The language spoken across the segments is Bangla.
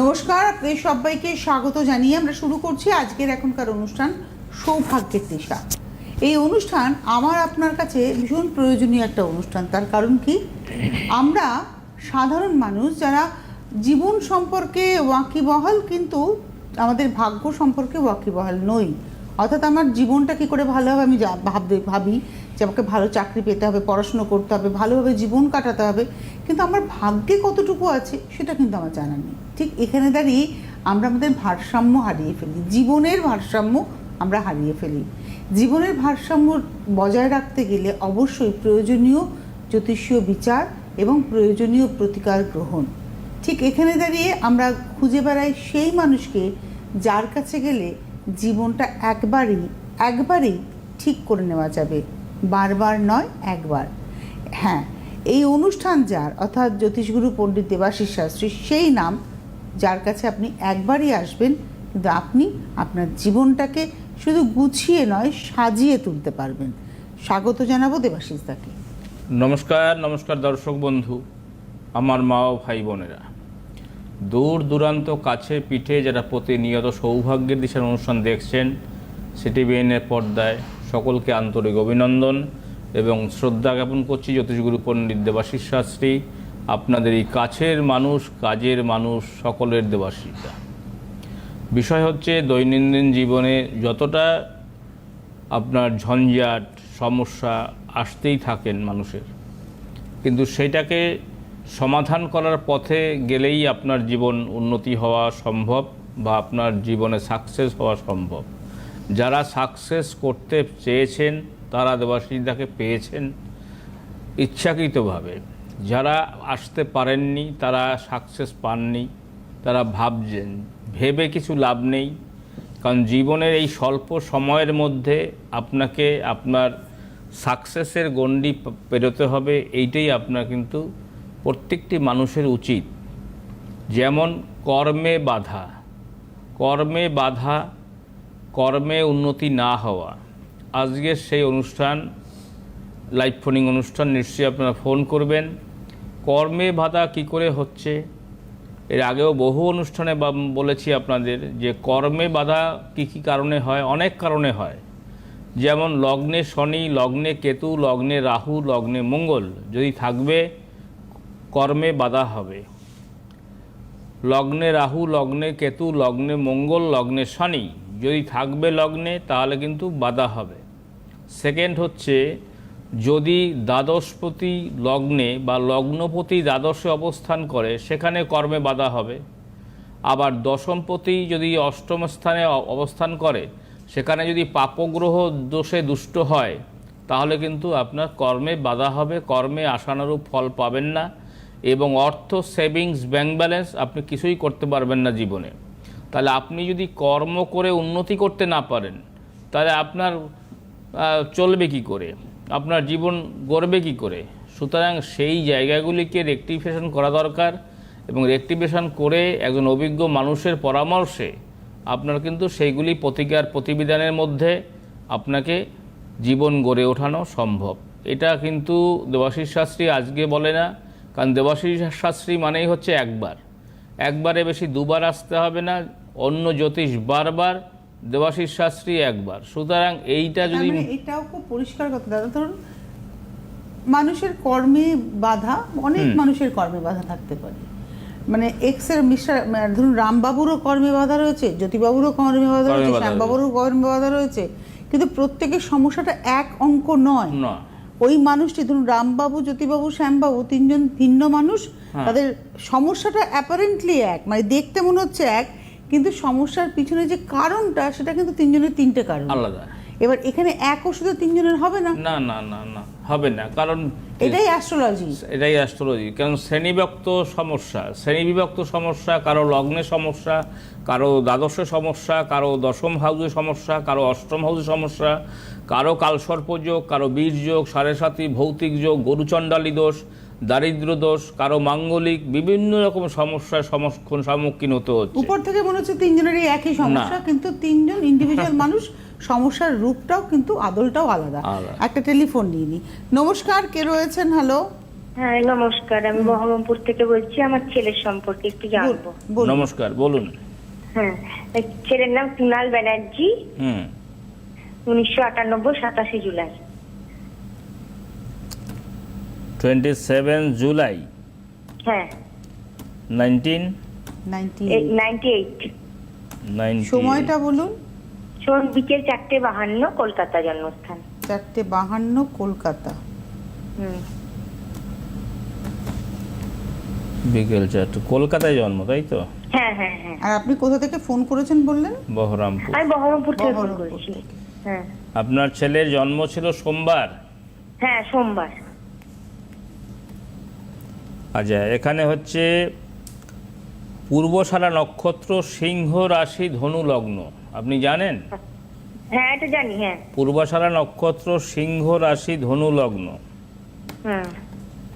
নমস্কার, আপনাদের সবাইকে স্বাগত জানিয়ে আমরা শুরু করছি আজকের এখনকার অনুষ্ঠান সৌভাগ্যের দিশা এই অনুষ্ঠান আমার আপনার কাছে ভীষণ প্রয়োজনীয় একটা অনুষ্ঠান। তার কারণ কি? আমরা সাধারণ মানুষ যারা জীবন সম্পর্কে ওয়াকিবহাল কিন্তু আমাদের ভাগ্য সম্পর্কে ওয়াকিবহাল নই। অর্থাৎ আমার জীবনটা কী করে ভালো হবে আমি ভাবি। যে আমাকে ভালো চাকরি পেতে হবে, পড়াশুনো করতে হবে, ভালোভাবে জীবন কাটাতে হবে, কিন্তু আমার ভাগ্যে কতটুকু আছে সেটা কিন্তু আমার জানা নেই। ঠিক এখানে দাঁড়িয়ে আমরা আমাদের ভারসাম্য হারিয়ে ফেলি। জীবনের ভারসাম্য আমরা হারিয়ে ফেলি। জীবনের ভারসাম্য বজায় রাখতে গেলে অবশ্যই প্রয়োজনীয় জ্যোতিষীয় বিচার এবং প্রয়োজনীয় প্রতিকার গ্রহণ। ঠিক এখানে দাঁড়িয়ে আমরা খুঁজে বেড়াই সেই মানুষকে যার কাছে গেলে জীবনটা একবারই একবারই ঠিক করে নেওয়া যাবে। বারবার নয়, একবার। হ্যাঁ এই অনুষ্ঠান যার, অর্থাৎ জ্যোতিষগুরু পণ্ডিত দেবাশিস শাস্ত্রী, সেই নাম যার কাছে আপনি একবারই আসবেন, কিন্তু আপনি আপনার জীবনটাকে শুধু গুছিয়ে নয়, সাজিয়ে তুলতে পারবেন। স্বাগত জানাব দেবাশিস দাকে। নমস্কার নমস্কার দর্শক বন্ধু, আমার মা ও ভাই বোনেরা। দূর দূরান্ত কাছে পিঠে যারা প্রতিনিয়ত সৌভাগ্যের দিশার অনুষ্ঠান দেখছেন, সিটিভিএনের পর্দায় সকলকে আন্তরিক অভিনন্দন এবং শ্রদ্ধা জ্ঞাপন করছি জ্যোতিষগুরু পণ্ডিত দেবাশিস শাস্ত্রী। আপনাদের এই কাছের মানুষ, কাজের মানুষ, সকলের দেবাশিসা। বিষয় হচ্ছে দৈনন্দিন জীবনে যতটা আপনার ঝঞ্ঝাট, সমস্যা আসতেই থাকেন মানুষের। কিন্তু সেটাকে সমাধান করার পথে গেলেই আপনার জীবন উন্নতি হওয়া সম্ভব বা আপনার জীবনে সাকসেস হওয়া সম্ভব। যারা সাকসেস করতে চেয়েছেন, তারা দেবাশিসদাকে পেয়েছেন ইচ্ছাকৃতভাবে। যারা আসতে পারেননি, তারা সাকসেস পাননি, তারা ভাবছেন, ভেবে কিছু লাভ নেই। কারণ জীবনের এই স্বল্প সময়ের মধ্যে আপনাকে আপনার সাকসেসের গণ্ডি পেরোতে হবে, এইটাই আপনার কিন্তু প্রত্যেকটি মানুষের উচিত। যেমন কর্মে বাধা কর্মে বাধা কর্মে উন্নতি না হওয়া। আজকের সেই অনুষ্ঠান লাইভ ফোনিং অনুষ্ঠান, নিশ্চয়ই আপনারা ফোন করবেন। কর্মে বাধা কি করে হচ্ছে? এর আগেও বহু অনুষ্ঠানে বলেছি আপনাদের যে কর্মে বাধা কি কি কারণে হয়? অনেক কারণে হয়। যেমন লগ্নে শনি, লগ্নে কেতু, লগ্নে রাহু, লগ্নে মঙ্গল, যদি থাকবে, কর্মে বাধা হবে। লগ্নে রাহু, লগ্নে কেতু, লগ্নে মঙ্গল, লগ্নে শনি যদি থাকবে লগ্নে, তাহলে কিন্তু বাধা হবে। সেকেন্ড হচ্ছে, যদি দ্বাদশপতি লগ্নে বা লগ্নপতি দ্বাদশে অবস্থান করে, সেখানে কর্মে বাধা হবে। আবার দশমপতি যদি অষ্টম স্থানে অবস্থান করে, সেখানে যদি পাপগ্রহ দোষে দুষ্ট হয়, তাহলে কিন্তু আপনার কর্মে বাধা হবে, কর্মে আশানুরূপ ফল পাবেন না এবং অর্থ, সেভিংস, ব্যাংক ব্যালেন্স আপনি কিছুই করতে পারবেন না জীবনে। তাহলে আপনি যদি কর্ম করে উন্নতি করতে না পারেন, তাহলে আপনার চলবে কি করে? আপনার জীবন গড়বে কি করে? সুতরাং সেই জায়গাগুলিকে রেকটিফিকেশন করা দরকার এবং রেকটিফিকেশন করে একজন অভিজ্ঞ মানুষের পরামর্শে আপনার কিন্তু সেইগুলি প্রতিকার প্রতিবিধানের মধ্যে আপনাকে জীবন গড়ে ওঠানো সম্ভব। এটা কিন্তু দেবাশিস শাস্ত্রী আজকে বলে না, কারণ দেবাশিস শাস্ত্রী মানেই হচ্ছে একবার। একবারে বেশি দুবার আসতে হবে না অন্য জ্যোতিষ বারবার দেবাশিস শাস্ত্রী একবার। সুতরাং এইটা যদি মানে এটাও খুব পরিষ্কার কথা। দাদা ধরুন মানুষের কর্মে বাধা অনেক মানুষের কর্মে বাধা থাকতে পারে। মানে এক্সের মিস্টার মানে ধরুন রামবাবুরও কর্মে বাধা রয়েছে জ্যোতিবাবুরও কর্মে বাধা রয়েছে শ্যামবাবুরও কর্মে বাধা রয়েছে কিন্তু প্রত্যেকের সমস্যাটা এক অঙ্ক নয়। ওই মানুষটি ধরুন রামবাবু জ্যোতিবাবু শ্যামবাবু তিনজন ভিন্ন মানুষ হ্যাঁ। তাদের সমস্যাটা অ্যাপারেন্টলি এক মানে দেখতে মনে হচ্ছে এক কিন্তু সমস্যার পিছনে যে কারণটা সেটা কিন্তু তিনজনের তিনটে কারণ। আলাদা। এবার এখানে এক ওষুধে তিনজনের হবে না? না না না না হবে না কারণ এটাই অ্যাস্ট্রোলজি এটাই অ্যাস্ট্রোলজি কারণ শ্রেণীবিভক্ত সমস্যা শ্রেণীবিভক্ত সমস্যা কারও লগ্নে সমস্যা কারও দ্বাদশে সমস্যা কারও দশম হাউসে সমস্যা কারও অষ্টম হাউসে সমস্যা কারও কালসর্প যোগ কারও বীর যোগ সাড়ে সাতি ভৌতিক যোগ গরুচণ্ডালী দোষ দারিদ্র দোষ কারও মাঙ্গলিক বিভিন্ন রকম সমস্যার সমক্ষণ সম্মুখীন হতে হচ্ছে। উপর থেকে মনে হচ্ছে তিনজনেরই একই সমস্যা কিন্তু তিনজন ইন্ডিভিজুয়াল মানুষ সমস্যার রূপটাও কিন্তু আদলটাও আলাদা। আলাদা। একটা টেলিফোন নিয়ে নি। নমস্কার কে রয়েছেন? হ্যালো হ্যাঁ নমস্কার আমি বহরমপুর থেকে বলছি আমার ছেলের সম্পর্কে একটু জানব। নমস্কার বলুন। হ্যাঁ ছেলের নাম কুনাল ব্যানার্জি। হুম। উনিশশো আটানব্বই সাতাশে জুলাই। টোয়েন্টি সেভেন জুলাই হ্যাঁ নাইনটিন সময়টা বলুন। শোন বিকেল চারটে বাহান্ন কলকাতা জন্মস্থান। চারটে বাহান্ন কলকাতা। হুম। বিকেল চারটে। কলকাতায় জন্ম তাই তো? হ্যাঁ হ্যাঁ হ্যাঁ। আর আপনি কোথা থেকে ফোন করেছেন বললেন? বহরমপুর। আমি বহরমপুর থেকে ফোন করেছি। হ্যাঁ। আপনার ছেলের জন্ম ছিল সোমবার। হ্যাঁ সোমবার। আচ্ছা এখানে হচ্ছে পূর্বশালা নক্ষত্র সিংহ রাশি ধনু লগ্ন। আপনি জানেন? হ্যাঁ এটা জানি হ্যাঁ। পূর্বশালা নক্ষত্র সিংহ রাশি ধনু লগ্ন।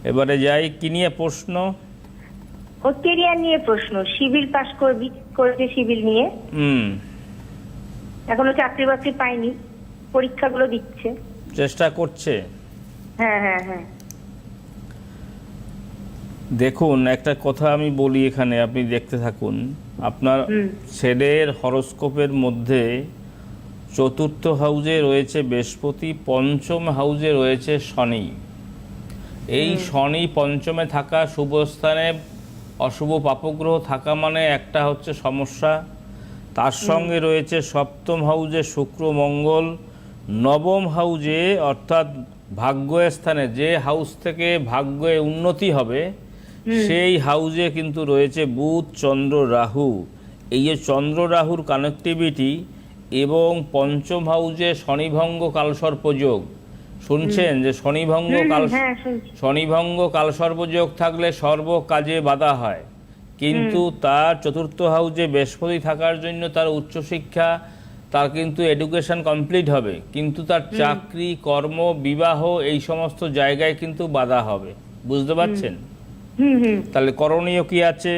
এবারে যাই কি নিয়ে প্রশ্ন? ও কেরিয়ার নিয়ে প্রশ্ন। সিভিল পাস করবি করেছে সিভিল নিয়ে? হুম। এখনও চাকরি বাকরি পাইনি। পরীক্ষাগুলো দিচ্ছে। চেষ্টা করছে? হ্যাঁ হ্যাঁ হ্যাঁ। দেখুন একটা কথা আমি বলি এখানে আপনি দেখতে থাকুন। আপনার। ছেলের হরস্কোপের মধ্যে চতুর্থ হাউজে রয়েছে বৃহস্পতি পঞ্চম হাউজে রয়েছে শনি। এই শনি পঞ্চমে থাকা শুভ স্থানে অশুভ পাপগ্রহ থাকা মানে একটা হচ্ছে সমস্যা। তার সঙ্গে রয়েছে সপ্তম হাউজে শুক্র মঙ্গল। নবম হাউজে অর্থাৎ ভাগ্য স্থানে যে হাউস থেকে ভাগ্যে উন্নতি হবে সেই হাউজে কিন্তু রয়েছে বুধ চন্দ্র রাহু। এই যে চন্দ্র রাহুর কানেক্টিভিটি এবং পঞ্চম হাউজে শনিভঙ্গ কালসর্পযোগ শুনছেন যে শনিভঙ্গ কাল হ্যাঁ শনিভঙ্গ কালসর্পযোগ থাকলে সর্ব কাজে বাধা হয়। কিন্তু তার চতুর্থ হাউজে বৃহস্পতি থাকার জন্য তার উচ্চশিক্ষা তার কিন্তু এডুকেশন কমপ্লিট হবে। কিন্তু তার চাকরি কর্ম বিবাহ এই সমস্ত জায়গায় কিন্তু বাধা হবে। বুঝতে পারছেন? তাহলে করণীয় কি আছে?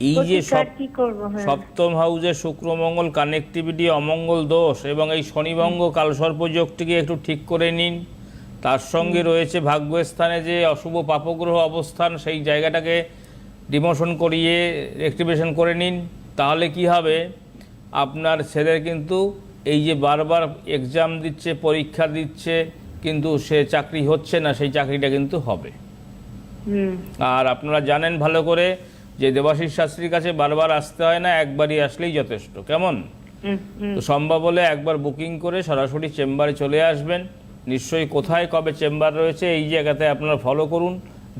এই যে হ্যাঁ। সপ্তম হাউজে শুক্র মঙ্গল কানেক্টিভিটি অমঙ্গল দোষ এবং এই শনিভঙ্গ কালসর্পযোগটিকে একটু ঠিক করে নিন। তার সঙ্গে রয়েছে ভাগ্যস্থানে যে অশুভ পাপগ্রহ অবস্থান সেই জায়গাটাকে ডিমোশন করিয়ে অ্যাক্টিভেশন করে নিন। তাহলে কি হবে? আপনার ছেলের কিন্তু এই যে বারবার এক্সাম দিচ্ছে পরীক্ষা দিচ্ছে কিন্তু সে চাকরি হচ্ছে না সেই চাকরিটা কিন্তু হবে। আর আপনারা জানেন ভালো করে যে দেবাশিস শাস্ত্রীর কাছে বারবার আসতে হয় না একবারই আসলেই যথেষ্ট। কেমন? তো সম্ভব হলে একবার বুকিং করে সরাসরি চেম্বারে চলে আসবেন। নিশ্চয়ই কোথায় কবে চেম্বার রয়েছে এই জায়গাতে আপনারা ফলো করুন।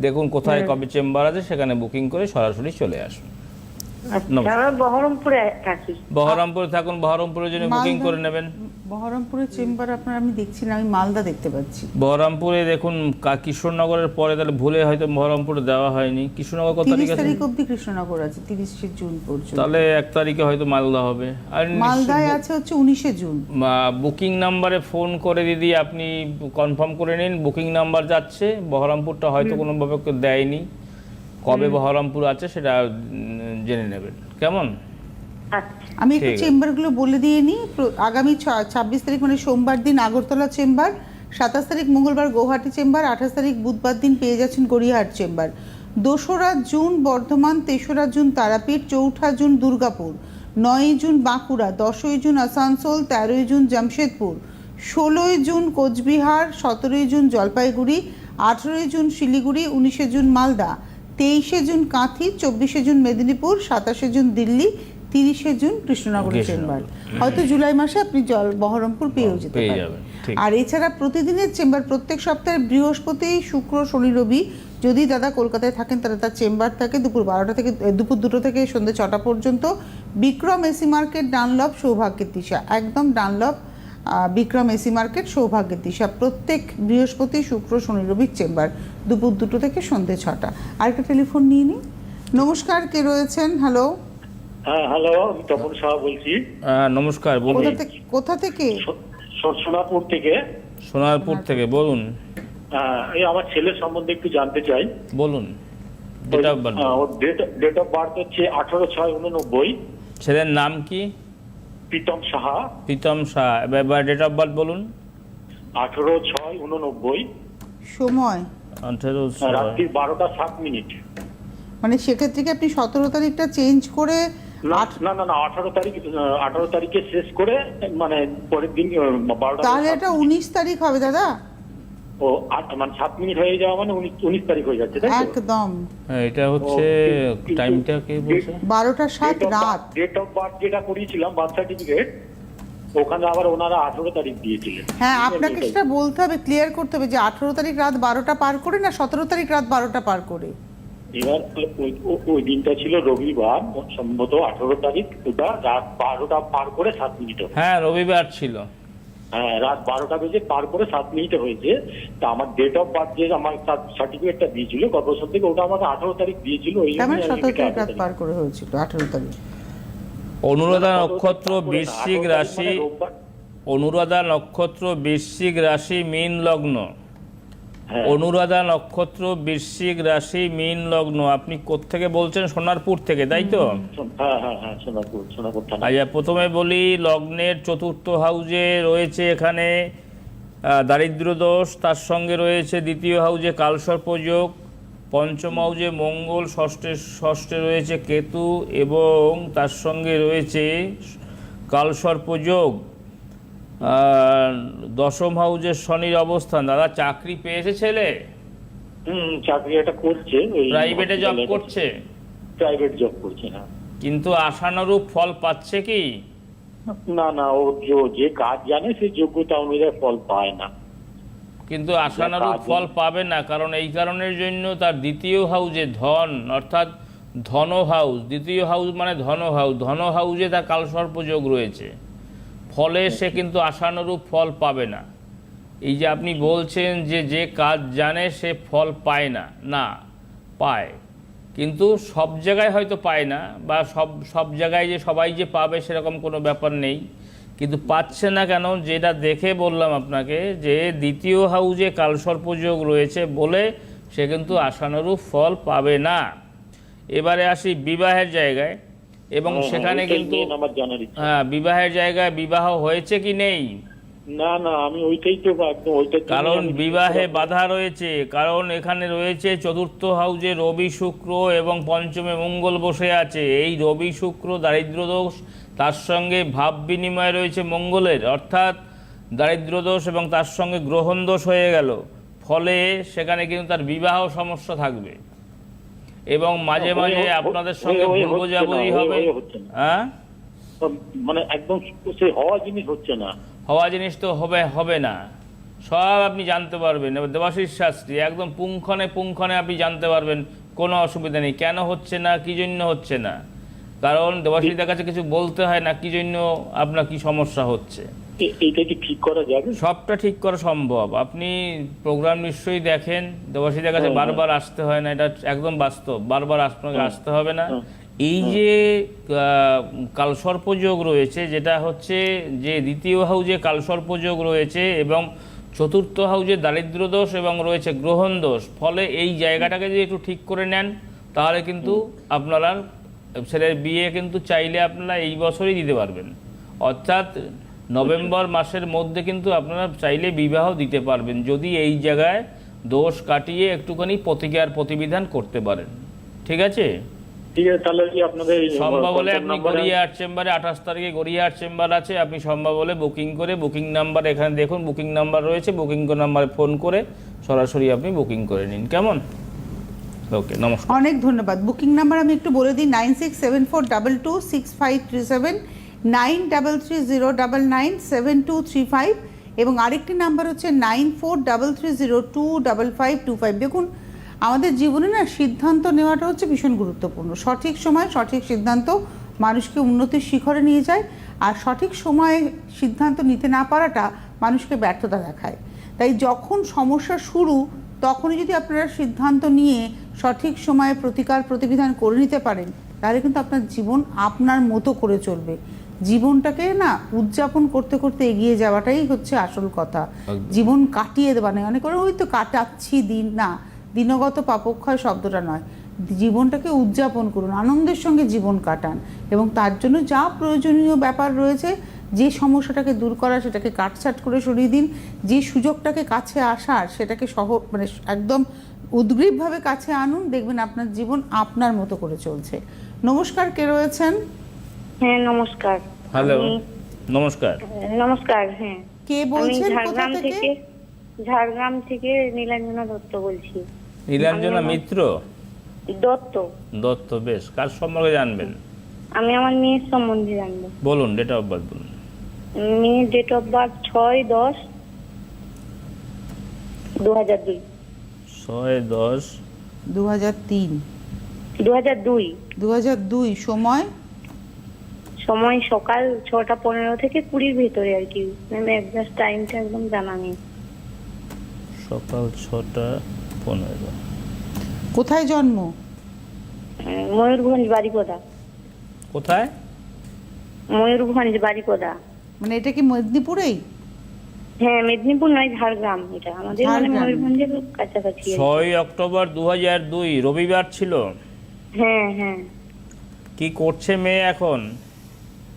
দেখুন কোথায় কবে চেম্বার আছে সেখানে বুকিং করে সরাসরি চলে আসুন। বহরমপুরে থাকি। বহরমপুরে থাকুন বহরমপুরের জন্য বুকিং করে নেবেন। বহরমপুরের চেম্বার আপনার আমি দেখছি না আমি মালদা দেখতে পাচ্ছি। বহরমপুরে দেখুন কা- কিশোরনগরের পরে তাহলে ভুলে হয়তো বহরমপুরে দেওয়া হয়নি। কিশোরনগর কত তারিখ আছে? তারিখ অব্দি কৃষ্ণনগর আছে তিরিশে জুন পর্যন্ত। তাহলে এক তারিখে হয়তো মালদা হবে। আর মালদায় আছে হচ্ছে উনিশে জুন। বুকিং নাম্বারে ফোন করে দিদি আপনি কনফার্ম করে নিন বুকিং নাম্বার যাচ্ছে বহরমপুরটা হয়তো কোনোভাবে কেউ দেয়নি। কবে বহরমপুর আছে সেটা জেনে নেবেন। কেমন? আচ্ছা। আমি একটু চেম্বারগুলো বলে দিয়ে নিই। আগামী ছাব্বিশ তারিখ মানে সোমবার দিন আগরতলা চেম্বার সাতাশ তারিখ মঙ্গলবার গৌহাটি চেম্বার আঠাশ তারিখ বুধবার দিন পেয়ে যাচ্ছেন গড়িয়াহাট চেম্বার। দোসরা জুন বর্ধমান তেসরা জুন তারাপীঠ চৌঠা জুন দুর্গাপুর নয়ই জুন বাঁকুড়া দশই জুন আসানসোল তেরোই জুন জামশেদপুর ষোলোই জুন কোচবিহার সতেরোই জুন জলপাইগুড়ি আঠেরোই জুন শিলিগুড়ি উনিশে জুন মালদা তেইশে জুন কাঁথি চব্বিশে জুন মেদিনীপুর সাতাশে জুন দিল্লি তিরিশে জুন কৃষ্ণনগর। চেম্বার। হয়তো জুলাই মাসে আপনি জল বহরমপুর পেয়েও যেতে পেয়ে পারেন। আর এছাড়া প্রতিদিনের চেম্বার প্রত্যেক সপ্তাহে বৃহস্পতি শুক্র শনি রবি যদি দাদা কলকাতায় থাকেন তাহলে তার চেম্বার থাকে দুপুর বারোটা থেকে দুপুর দুটো থেকে সন্ধ্যে ছটা পর্যন্ত। বিক্রম এসি মার্কেট ডানলভ সৌভাগ্যের দিশা। একদম ডানলভ বিক্রম এসি মার্কেট সৌভাগ্যের দিশা। প্রত্যেক বৃহস্পতি শুক্র শনি রবির চেম্বার দুপুর দুটো থেকে সন্ধ্যে ছটা। আরেকটা টেলিফোন নিয়ে নিই। নমস্কার কে রয়েছেন? হ্যালো হ্যাঁ হ্যালো আমি তপন শাহ বলছি। নমস্কার বলুন। কোথা থেকে কোথা থেকে? সোনাপুর সোনারপুর থেকে। বলুন। আহ, এই আমার ছেলের সম্বন্ধে একটু জানতে চাই। বলুন date of birth ah, date date of birth হচ্ছে আঠারো ছয় উননব্বই। ছেলের নাম কি? প্রীতম সাহা। প্রীতম শাহ এবার ডেট অফ বার্থ বলুন। আঠারো ছয় উননব্বই। সময়। আঠেরো হ্যাঁ, রাত্রি বারোটা সাত মিনিট। মানে সেক্ষেত্রে কি আপনি সতেরো তারিখটা চেঞ্জ করে না না না আঠারো তারিখ আঠারো তারিখে শেষ করে মানে পরের দিন বারোটা তাহলে এটা উনিশ তারিখ হবে দাদা। ও আট- মানে সাত মিনিট হয়ে যাওয়া মানে উনিশ তারিখ হয়ে যাচ্ছে তাই একদম। হ্যাঁ এটা হচ্ছে টাইমটা কে বলছে? বারোটা সাত রাত। ডেট অফ বার্থ যেটা করিয়েছিলাম বার্থ সার্টিফিকেট ওখানে আবার ওনারা আঠারো তারিখ দিয়েছিলেন। হ্যাঁ আপনাকে সেটা বলতে হবে ক্লিয়ার করতে হবে যে আঠেরো তারিখ রাত বারোটা পার করে না সতেরো তারিখ রাত বারোটা পার করে? এবার ওই- দিনটা ছিল রবিবার সম্ভবত আঠারো তারিখ ওটা রাত বারোটা পার করে সাত মিনিটে হ্যাঁ রবিবার ছিল। হ্যাঁ রাত বারোটা বেজে পার করে সাত মিনিটে হয়েছে। তা আমার ডেট অফ বার্থ যে আমার সার্টিফিকেটটা দিয়েছিল গত বছর থেকে ওটা আমাকে আঠারো তারিখ দিয়েছিল ওই মানে রাত পার করে হয়েছিল আঠেরো তারিখ। অনুরাধা নক্ষত্র বৃশ্চিক রাশি মানে অনুরাধা নক্ষত্র বৃশ্চিক রাশি মীন লগ্ন। হ্যাঁ। অনুরাধা নক্ষত্র বৃশ্চিক রাশি মীন লগ্ন। আপনি কোত্থেকে বলছেন? সোনারপুর থেকে তাই তো? হ্যাঁ হ্যাঁ হ্যাঁ আচ্ছা প্রথমে বলি লগ্নের চতুর্থ হাউজে রয়েছে এখানে দারিদ্র দোষ। তার সঙ্গে রয়েছে দ্বিতীয় হাউজে কালসর্পযোগ পঞ্চম হাউজে মঙ্গল ষষ্ঠে ষষ্ঠে রয়েছে কেতু এবং তার সঙ্গে রয়েছে কালসর্পযোগ দশম হাউজের শনির অবস্থান। দাদা চাকরি পেয়েছে ছেলে? হুম চাকরি একটা করছে প্রাইভেটে জব করছে। প্রাইভেট জব করছে হ্যাঁ। কিন্তু আশানুরূপ ফল পাচ্ছে কি? না না ও যে- কাজ জানে যোগ্যতা অনুযায়ী ফল পায় না। কিন্তু আশানুরূপ ফল পাবে না কারণ এই কারণের জন্য তার দ্বিতীয় হাউজে ধন অর্থাৎ ধন হাউস দ্বিতীয় হাউস মানে ধন হাউস ধন হাউজে তার কালসর্প যোগ রয়েছে। ফলে সে কিন্তু আশানুরূপ ফল পাবে না। এই যে আপনি বলছেন যে যে কাজ জানে সে ফল পায় না। না পায়। কিন্তু সব জায়গায় হয়তো পায় না বা সব সব জায়গায় যে সবাই যে পাবে সেরকম কোনো ব্যাপার নেই। কিন্তু পাচ্ছে না কেন? যেটা দেখে বললাম আপনাকে যে দ্বিতীয় হাউজে কালসর্পযোগ রয়েছে বলে সে কিন্তু আশানুরূপ ফল পাবে না। এবারে আসি বিবাহের জায়গায়। এবং সেখানে কিন্তু হ্যাঁ বিবাহের জায়গায় বিবাহ হয়েছে কি নেই? না না আমি ওইটাই তো কারণ বিবাহে বাধা রয়েছে কারণ এখানে রয়েছে চতুর্থ হাউজে রবি শুক্র এবং পঞ্চমে মঙ্গল বসে আছে। এই রবি শুক্র দারিদ্র দোষ তার সঙ্গে ভাব বিনিময় রয়েছে মঙ্গলের অর্থাৎ দারিদ্র দোষ এবং তার সঙ্গে গ্রহণ দোষ হয়ে গেল। ফলে সেখানে কিন্তু তার বিবাহ সমস্যা থাকবে। এবং মাঝে মাঝে আপনাদের সঙ্গে হয়ে- হয়ে ভুল বোঝাবুঝি হবে। হ্যাঁ মানে একদম সে হওয়া জিনিস হচ্ছে না। হওয়া জিনিস তো হবে হবে না। সব আপনি জানতে পারবেন। এবার দেবাশিস শাস্ত্রী একদম পুঙ্খনে পুঙ্খনে আপনি জানতে পারবেন কোনো অসুবিধা নেই। কেন হচ্ছে না কি জন্য হচ্ছে না? কারণ দেবাশিসদের কাছে কিছু বলতে হয় না কি জন্য আপনার কি সমস্যা হচ্ছে? এইটা কি ঠিক করা যাবে? সবটা ঠিক করা সম্ভব। আপনি প্রোগ্রাম নিশ্চয়ই দেখেন দেবাশিসদের কাছে বারবার আসতে হয় না এটা একদম বাস্তব বারবার আপনাকে আসতে হবে না। এই যে কালসর্পযোগ রয়েছে যেটা হচ্ছে যে দ্বিতীয় হাউজে কালসর্পযোগ রয়েছে এবং চতুর্থ হাউজে দারিদ্র দোষ এবং রয়েছে গ্রহণ দোষ। ফলে এই জায়গাটাকে যদি একটু ঠিক করে নেন তাহলে কিন্তু আপনারা ছেলের বিয়ে কিন্তু চাইলে আপনারা এই বছরই দিতে পারবেন। অর্থাৎ নভেম্বর মাসের মধ্যে কিন্তু আপনারা চাইলে বিবাহ দিতে পারবেন যদি এই জায়গায় দোষ কাটিয়ে একটুখানি প্রতিকার প্রতিবিধান করতে পারেন। ঠিক আছে? ঠিক আছে তাহলে কি আপনাদের সম্ভব হলে আপনি গড়িয়া চেম্বারে আঠাশ তারিখে গড়িয়া চেম্বার আছে আপনি সম্ভব হলে বুকিং করে বুকিং নাম্বার এখানে দেখুন বুকিং নাম্বার রয়েছে বুকিং নাম্বারে ফোন করে সরাসরি আপনি বুকিং করে নিন। কেমন? ওকে নমস্কার। অনেক ধন্যবাদ। বুকিং নাম্বার আমি একটু বলে দিই nine six seven four double two six five three seven nine double three zero double nine seven two three five এবং আরেকটি নাম্বার হচ্ছে nine four double three zero two double five two five. দেখুন, আমাদের জীবনে না সিদ্ধান্ত নেওয়াটা হচ্ছে ভীষণ গুরুত্বপূর্ণ। সঠিক সময়, সঠিক সিদ্ধান্ত মানুষকে উন্নতির শিখরে নিয়ে যায় আর সঠিক সময়ে সিদ্ধান্ত নিতে না পারাটা মানুষকে ব্যর্থতা দেখায়। তাই যখন সমস্যা শুরু, তখনই যদি আপনারা সিদ্ধান্ত নিয়ে সঠিক সময়ে প্রতিকার প্রতিবিধান করে নিতে পারেন, তাহলে কিন্তু আপনার জীবন আপনার মতো করে চলবে। জীবনটাকে না উদযাপন করতে করতে এগিয়ে যাওয়াটাই হচ্ছে আসল কথা। জীবন কাটিয়ে দেওয়া নয় অনেক করে ওই তো কাটাচ্ছি দিন না দিনগত পাপক্ষয় শব্দটা নয়। জীবনটাকে উদযাপন করুন আনন্দের সঙ্গে জীবন কাটান এবং তার জন্য যা প্রয়োজনীয় ব্যাপার রয়েছে যে সমস্যাটাকে দূর করা সেটাকে কাটছাট করে সরিয়ে দিন যে সুযোগটাকে কাছে আসার সেটাকে সহ মানে একদম উদ্গ্রীবভাবে কাছে আনুন দেখবেন আপনার জীবন আপনার মতো করে চলছে। নমস্কার কে রয়েছেন? হ্যাঁ নমস্কার। হ্যালো নমস্কার। নমস্কার হ্যাঁ। কে আমি বলছেন? ঝাড়গ্রাম থেকে? থেকে ঝাড়গ্রাম থেকে নীলাঞ্জনা দত্ত বলছি। নীলাঞ্জনা মিত্র? দত্ত। দত্ত বেশ। কার সম্পর্কে জানবেন? আমি আমার মেয়ের সম্বন্ধে জানব। বলুন ডেট অফ বার্থ বলুন। মেয়ের ডেট অফ বার্থ ছয় দশ দু হাজার দুই। ছয় দশ দু হাজার তিন। দু হাজার দুই। দু হাজার দুই সময়? সময় সকাল ছটা পনেরো থেকে কুড়ির ভেতরে আর কি। ম্যাম একজাস্ট টাইমটা একদম জানা নেই। সকাল ছটা পনেরো। কোথায় জন্ম? ময়ূরভঞ্জ বারিপদা। কোথায়? ময়ূরভঞ্জ বারিপদা। মানে এটা কি মেদিনীপুরেই? হ্যাঁ মেদিনীপুর নয় ঝাড়গ্রাম এটা। আমাদের মানে ময়ূরভঞ্জের কাছাকাছি ছয় অক্টোবর দু হাজার দুই রবিবার ছিল? হ্যাঁ হ্যাঁ। কি করছে মেয়ে এখন?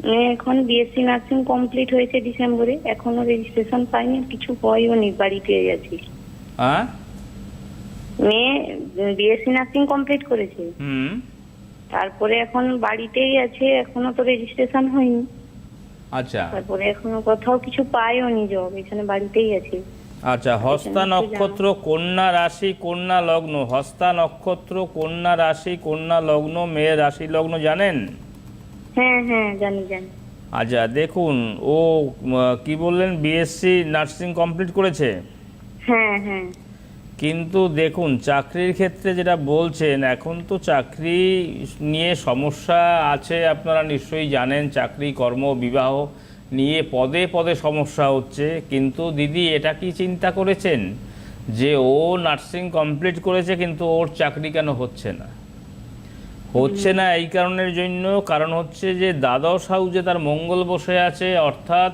এখন বিএসসি নার্সিং কমপ্লিট হয়েছে ডিসেম্বরে এখনও রেজিস্ট্রেশন পাইনি কিছু হয়ও নি বাড়িতে আছি হ্যাঁ? মেয়ে বিএসসি নার্সিং কমপ্লিট করেছে। হুম। তারপরে এখন বাড়িতেই আছে এখনও তো রেজিস্ট্রেশন হয়নি। আচ্ছা। তারপরে এখনও কোথাও কিছু পাইও নি জব এখানে বাড়িতেই আছে। আচ্ছা হস্তা নক্ষত্র কন্যা রাশি কন্যা লগ্ন। হস্তা নক্ষত্র কন্যা রাশি কন্যা লগ্ন মেয়ের রাশি লগ্ন জানেন? হ্যাঁ হ্যাঁ জানি জানি। আচ্ছা দেখুন ও কি বললেন? বিএসসি নার্সিং কমপ্লিট করেছে? হ্যাঁ হ্যাঁ। কিন্তু দেখুন চাকরির ক্ষেত্রে যেটা বলছেন এখন তো চাকরি নিয়ে সমস্যা আছে আপনারা নিশ্চয়ই জানেন চাকরি কর্ম বিবাহ নিয়ে পদে পদে সমস্যা হচ্ছে। কিন্তু দিদি এটা কি চিন্তা করেছেন? যে ও নার্সিং কমপ্লিট করেছে কিন্তু ওর চাকরি কেন হচ্ছে না? হচ্ছে না এই কারণের জন্য। কারণ হচ্ছে যে দ্বাদশ হাউজে তার মঙ্গল বসে আছে, অর্থাৎ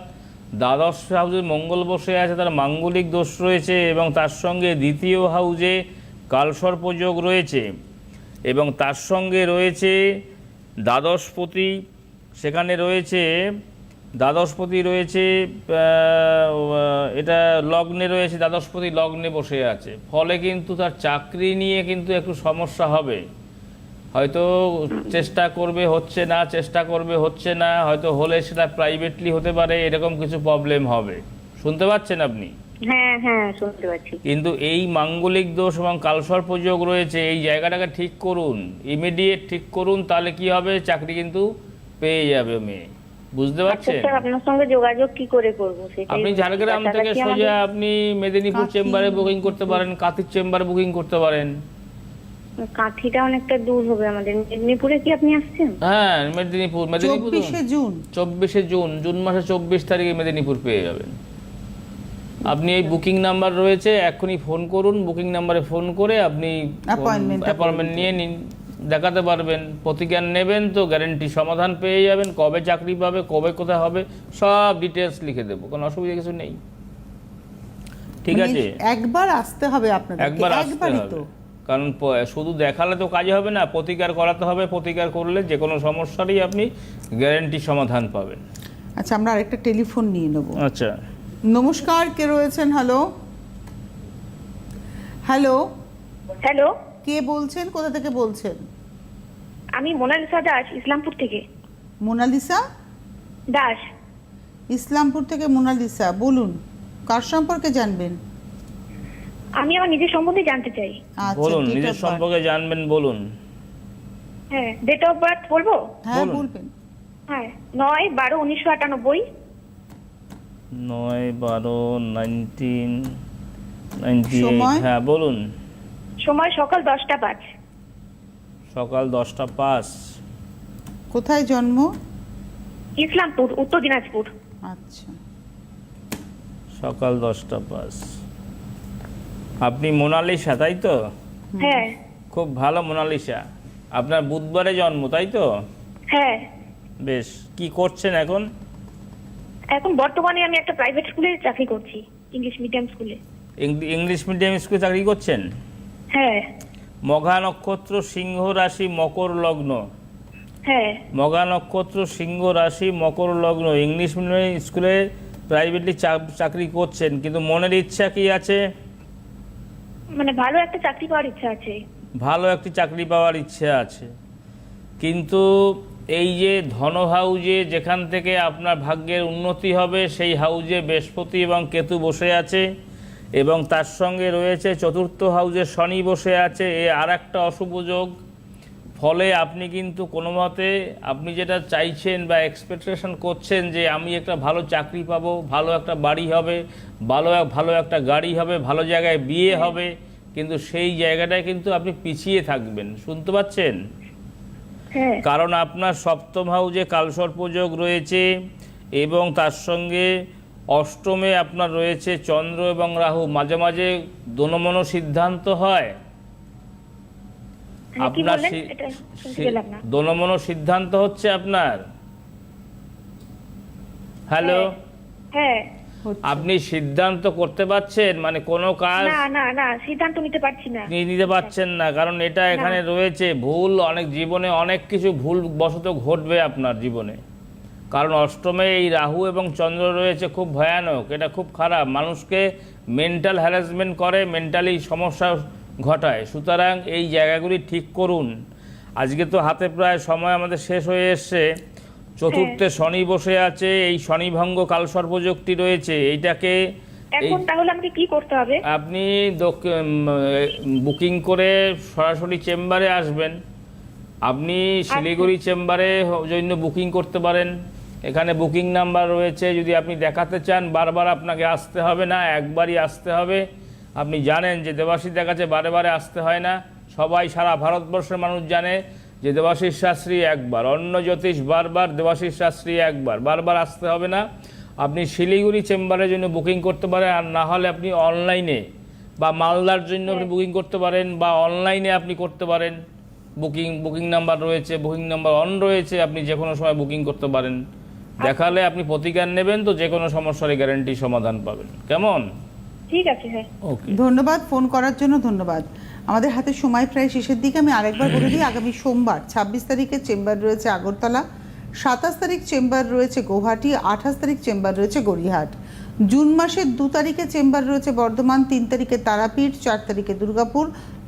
দ্বাদশ হাউজে মঙ্গল বসে আছে, তার মাঙ্গলিক দোষ রয়েছে এবং তার সঙ্গে দ্বিতীয় হাউজে কালসর্পযোগ রয়েছে এবং তার সঙ্গে রয়েছে দ্বাদশপতি। সেখানে রয়েছে, দ্বাদশপতি রয়েছে এটা লগ্নে রয়েছে, দ্বাদশপতি লগ্নে বসে আছে। ফলে কিন্তু তার চাকরি নিয়ে কিন্তু একটু সমস্যা হবে। হয়তো চেষ্টা করবে হচ্ছে না চেষ্টা করবে হচ্ছে না হয়তো হলে সেটা প্রাইভেটলি হতে পারে এরকম কিছু প্রবলেম হবে। শুনতে পাচ্ছেন আপনি? হ্যাঁ হ্যাঁ শুনতে পাচ্ছি। কিন্তু এই মাঙ্গলিক দোষ এবং কালসর্পযোগ রয়েছে এই জায়গাটাকে ঠিক করুন ইমিডিয়েট ঠিক করুন তাহলে কি হবে? চাকরি কিন্তু পেয়ে যাবে মেয়ে। বুঝতে আচ্ছা পারছেন? আপনার সঙ্গে যোগাযোগ কি করে করব আপনি ঝাড়গ্রাম থেকে সোজা আপনি মেদিনীপুর চেম্বারে বুকিং করতে পারেন কাতির চেম্বারে বুকিং করতে পারেন। কাঁথিটা অনেকটা দূর হবে আমাদের। মেদিনীপুরে কি আপনি আসছেন? হ্যাঁ মেদিনীপুর মেদিনীপুর চব্বিশে জুন। চব্বিশে জুন জুন মাসে চব্বিশ তারিখে মেদিনীপুর পেয়ে যাবেন। আপনি এই বুকিং নাম্বার রয়েছে এখনই ফোন করুন বুকিং নাম্বারে ফোন করে আপনি অ্যাপয়েন্টমেন্ট নিয়ে নিন দেখাতে পারবেন প্রতিজ্ঞান নেবেন তো গ্যারেন্টি সমাধান পেয়ে যাবেন কবে চাকরি পাবে কবে কোথায় হবে সব ডিটেলস লিখে দেবো কোনো অসুবিধা কিছু নেই। ঠিক মানে আছে? একবার আসতে হবে আপনাদের একবার আসতে একবারই হবে। তো কারণ শুধু দেখালে তো কাজ হবে না প্রতিকার করাতে হবে প্রতিকার করলে যে কোনো সমস্যারই আপনি গ্যারেন্টি সমাধান পাবেন। আচ্ছা আমরা আরেকটা টেলিফোন নিয়ে নেব। আচ্ছা। নমস্কার কে রয়েছেন? হ্যালো। হ্যালো। হ্যালো। কে বলছেন? কোথা থেকে বলছেন? আমি মোনালিসা দাস ইসলামপুর থেকে। মোনালিসা? দাস। ইসলামপুর থেকে মোনালিসা বলুন কার সম্পর্কে জানবেন? আমি আমার নিজের সম্বন্ধে জানতে চাই। আচ্ছা বলুন নিজের সম্পর্কে জানবেন বলুন। হ্যাঁ ডেট অফ বার্থ বলব? হ্যাঁ বলবেন। হ্যাঁ নয় বারো উনিশশো আটানব্বই। নয় বারো নাইনটিন? হ্যাঁ বলুন। সময় সকাল দশটা পাঁচ। সকাল দশটা পাঁচ। কোথায় জন্ম? ইসলামপুর উত্তর দিনাজপুর। আচ্ছা। সকাল দশটা পাঁচ। আপনি মোনালিসা তাই তো? হ্যাঁ। খুব ভালো মোনালিসা। আপনার বুধবারে জন্ম তাই তো? হ্যাঁ। বেশ কি করছেন এখন? এখন বর্তমানে আমি একটা প্রাইভেট স্কুলে চাকরি করছি ইংলিশ মিডিয়াম স্কুলে ইংলিশ মিডিয়াম স্কুলে চাকরি করছেন? হ্যাঁ। মঘা নক্ষত্র সিংহ রাশি মকর লগ্ন। হ্যাঁ। মগা নক্ষত্র সিংহ রাশি মকর লগ্ন। ইংলিশ মিডিয়াম স্কুলে প্রাইভেটলি চাকরি করছেন কিন্তু মনের ইচ্ছা কি আছে? মানে ভালো একটা চাকরি পাওয়ার ইচ্ছা আছে। ভালো একটি চাকরি পাওয়ার ইচ্ছে আছে। কিন্তু এই যে ধন হাউজে যেখান থেকে আপনার ভাগ্যের উন্নতি হবে, সেই হাউজে বৃহস্পতি এবং কেতু বসে আছে এবং তার সঙ্গে রয়েছে চতুর্থ হাউজে শনি বসে আছে। এ আর একটা অশুভ যোগ। ফলে আপনি কিন্তু কোনো মতে আপনি যেটা চাইছেন বা এক্সপেকটেশন করছেন যে আমি একটা ভালো চাকরি পাবো ভালো একটা বাড়ি হবে ভালো ভালো একটা গাড়ি হবে ভালো জায়গায় বিয়ে হবে কিন্তু সেই জায়গাটায় কিন্তু আপনি পিছিয়ে থাকবেন। শুনতে পাচ্ছেন? হ্যাঁ। কারণ আপনার সপ্তম হাউজে কালসর্পযোগ রয়েছে এবং তার সঙ্গে অষ্টমে আপনার রয়েছে চন্দ্র এবং রাহু। মাঝে মাঝে দোনমনো সিদ্ধান্ত হয়। হ্যাঁ, না। দোনমনো সিদ্ধান্ত হচ্ছে আপনার? হ্যালো? হ্যাঁ আপনি সিদ্ধান্ত করতে পারছেন? মানে কোনো কাজ না না না সিদ্ধান্ত নিতে পারছি না। নিতে পারছেন না কারণ এটা এখানে রয়েছে ভুল অনেক জীবনে অনেক কিছু ভুল বশত ঘটবে আপনার জীবনে। কারণ অষ্টমে এই রাহু এবং চন্দ্র রয়েছে খুব ভয়ানক এটা খুব খারাপ। মানুষকে মেন্টাল হ্যারাসমেন্ট করে মেন্টালি সমস্যা ঘটায়। সুতরাং এই জায়গাগুলি ঠিক করুন। আজকে তো হাতে প্রায় সময় আমাদের শেষ হয়ে এসছে। চতুর্থে শনি বসে আছে এই শনিভঙ্গ কালসর্পযোগটি রয়েছে এইটাকে এই এখন তাহলে আমাকে কি করতে হবে? আপনি বুকিং করে সরাসরি চেম্বারে আসবেন। আপনি শিলিগুড়ি চেম্বারে জন্য বুকিং করতে পারেন। এখানে বুকিং নাম্বার রয়েছে যদি আপনি দেখাতে চান বারবার আপনাকে আসতে হবে না একবারই আসতে হবে। আপনি জানেন যে দেবাশিসের কাছে বারে বারে আসতে হয় না। সবাই সারা ভারতবর্ষের মানুষ জানে যে দেবাশিস শাস্ত্রী একবার অন্য জ্যোতিষ বারবার দেবাশিস শাস্ত্রী একবার বারবার আসতে হবে না। আপনি শিলিগুড়ি চেম্বারের জন্য বুকিং করতে পারেন আর না হলে আপনি অনলাইনে বা মালদার জন্য আপনি বুকিং করতে পারেন বা অনলাইনে আপনি করতে পারেন। বুকিং বুকিং নাম্বার রয়েছে বুকিং নাম্বার অন রয়েছে আপনি যে কোনো সময় বুকিং করতে পারেন। দেখালে আপনি প্রতিকার নেবেন তো যে কোনো সমস্যারই গ্যারান্টি সমাধান পাবেন। কেমন? ঠিক আছে হ্যাঁ। ওকে ধন্যবাদ ফোন করার জন্য ধন্যবাদ। আমাদের হাতে সময় প্রায় শেষের দিকে আমি আরেকবার বলে দিই আগামী সোমবার ছাব্বিশ তারিখে চেম্বার রয়েছে আগরতলা সাতাশ তারিখ চেম্বার রয়েছে গৌহাটি আঠাশ তারিখ চেম্বার রয়েছে গড়িয়াহাট। জুন মাসের দু তারিখে চেম্বার রয়েছে বর্ধমান তিন তারিখে তারাপীঠ চার তারিখে দুর্গাপুর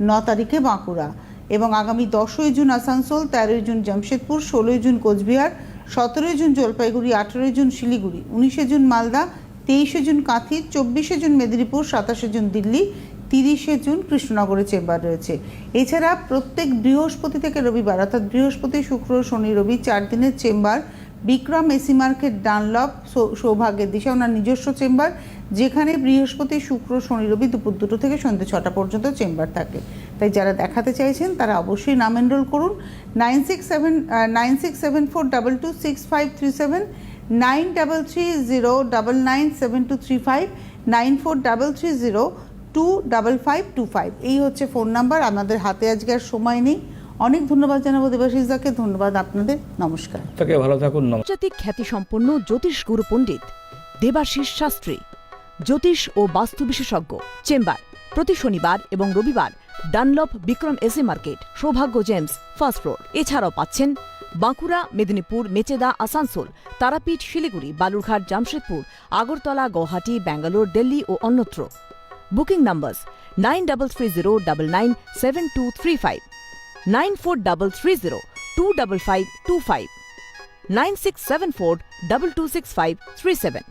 ন তারিখে বাঁকুড়া। এবং আগামী দশই জুন আসানসোল তেরোই জুন জামশেদপুর ষোলোই জুন কোচবিহার সতেরোই জুন জলপাইগুড়ি আঠেরোই জুন শিলিগুড়ি উনিশে জুন মালদা তেইশে জুন কাঁথি, চব্বিশে জুন মেদিনীপুর, সাতাশে জুন দিল্লি, তিরিশে জুন কৃষ্ণনগরে চেম্বার রয়েছে। এছাড়া প্রত্যেক বৃহস্পতি থেকে রবিবার, অর্থাৎ বৃহস্পতি, শুক্র, শনি, রবি চার দিনের chamber, Bikram, AC market, Dunlop সৌভাগ্যের দিশা, ওনার নিজস্ব চেম্বার, যেখানে বৃহস্পতি, শুক্র, শনি, রবি দুপুর দুটো থেকে সন্ধ্যে ছটা পর্যন্ত চেম্বার থাকে। তাই যারা দেখাতে চাইছেন, তারা অবশ্যই নাম এনরোল করুন। Nine six seven nine six seven four double two six five three seven nine double three zero double nine seven two three five nine four double three zero two double five two five. এই হচ্ছে ফোন নাম্বার আমাদের হাতে আজকে আর সময় নেই। অনেক ধন্যবাদ জানাব দেবাশিস দাকে ধন্যবাদ আপনাদের নমস্কার। তাকে ভালো থাকুন নমস্কার। আন্তর্জাতিক খ্যাতিসম্পন্ন জ্যোতিষ গুরু পণ্ডিত দেবাশিস শাস্ত্রী জ্যোতিষ ও বাস্তু বিশেষজ্ঞ চেম্বার প্রতি শনিবার এবং রবিবার ডানলপ বিক্রম এসে market Saubhagya gems first floor. এছাড়াও পাচ্ছেন বাঁকুড়া, মেদিনীপুর, মেচেদা, আসানসোল, তারাপীঠ, শিলিগুড়ি, বালুরঘাট, জামশেদপুর, আগরতলা, গৌহাটি, ব্যাঙ্গালোর, দিল্লি ও অন্যত্র booking number nine double three zero double nine seven two three five, nine four double three zero two double five two five 9674 226537.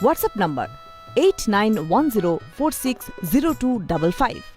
WhatsApp number 8910460255.